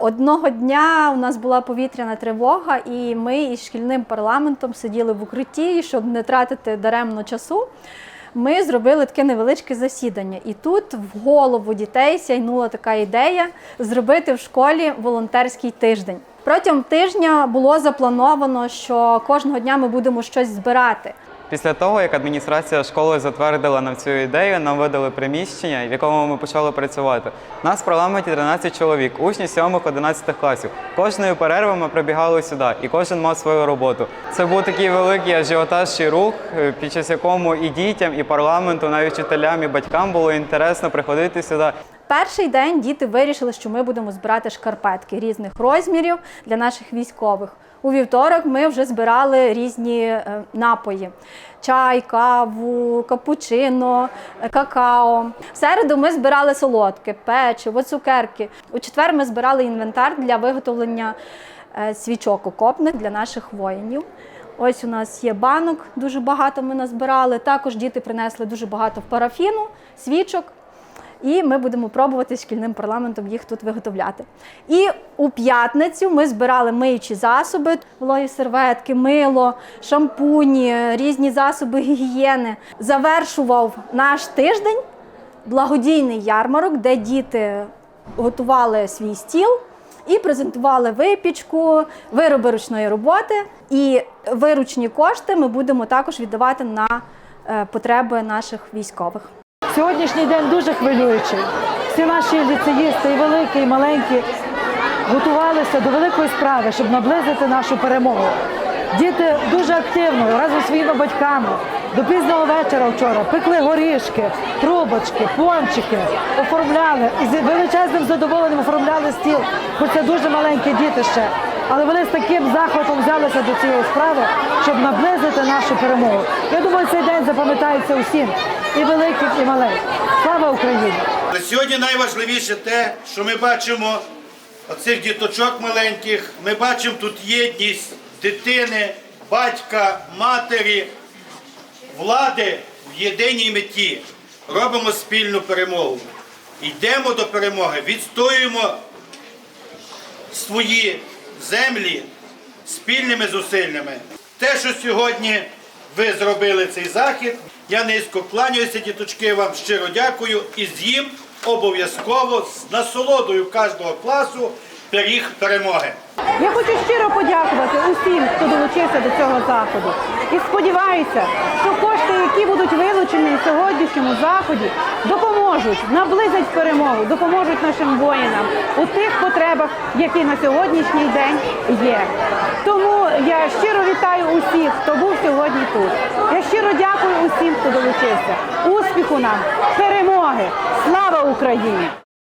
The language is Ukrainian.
одного дня у нас була повітряна тривога, і ми із шкільним парламентом сиділи в укритті, щоб не тратити даремно часу. Ми зробили таке невеличке засідання, і тут в голову дітей сяйнула така ідея зробити в школі волонтерський тиждень. Протягом тижня було заплановано, що кожного дня ми будемо щось збирати. Після того, як адміністрація школи затвердила нам цю ідею, нам видали приміщення, в якому ми почали працювати. Нас в парламенті 13 чоловік, учні 7-11 класів. Кожної перерви ми прибігали сюди, і кожен мав свою роботу. Це був такий великий ажіотаж і рух, е, під час якому і дітям, і парламенту, навіть вчителям, і батькам було інтересно приходити сюди. Перший день діти вирішили, що ми будемо збирати шкарпетки різних розмірів для наших військових. У вівторок ми вже збирали різні е, напої: чай, каву, капучино, е, какао. В середу ми збирали солодке, печиво, цукерки. У четвер ми збирали інвентар для виготовлення е, свічок окопних для наших воїнів. Ось у нас є банок, дуже багато ми назбирали. Також діти принесли дуже багато парафіну, свічок. І ми будемо пробувати шкільним парламентом їх тут виготовляти. І у п'ятницю ми збирали миючі засоби, вологі серветки, мило, шампуні, різні засоби гігієни. Завершував наш тиждень благодійний ярмарок, де діти готували свій стіл і презентували випічку, вироби ручної роботи. І виручні кошти ми будемо також віддавати на е, потреби наших військових. Сьогоднішній день дуже хвилюючий. Всі наші ліцеїсти, і великі, і маленькі, готувалися до великої справи, щоб наблизити нашу перемогу. Діти дуже активно разом зі своїми батьками до пізнього вечора вчора пекли горішки, трубочки, пончики, оформляли і з величезним задоволенням оформляли стіл, хоч це дуже маленькі діти ще. Але вони з таким захватом взялися до цієї справи, щоб наблизити нашу перемогу. Я думаю, цей день запам'ятається усім, і великим, і маленьким. Слава Україні! На сьогодні найважливіше те, що ми бачимо оцих діточок маленьких, ми бачимо тут єдність дитини, батька, матері, влади в єдиній меті. Робимо спільну перемогу. Йдемо до перемоги, відстоюємо свої землі спільними зусиллями. Те, що сьогодні ви зробили цей захід, я низько кланяюся, діточки, вам щиро дякую і з'їм обов'язково з насолодою кожного класу пиріг перемоги. Я хочу щиро подякувати усім, хто долучився до цього заходу. І сподіваюся, що кошти, які будуть вилучені в сьогоднішньому заході, допоможуть, наблизять перемогу, допоможуть нашим воїнам у тих потребах, які на сьогоднішній день є. Тому я щиро вітаю усіх, хто був сьогодні тут. Я щиро дякую усім, хто долучився. Успіху нам, перемоги! Слава Україні!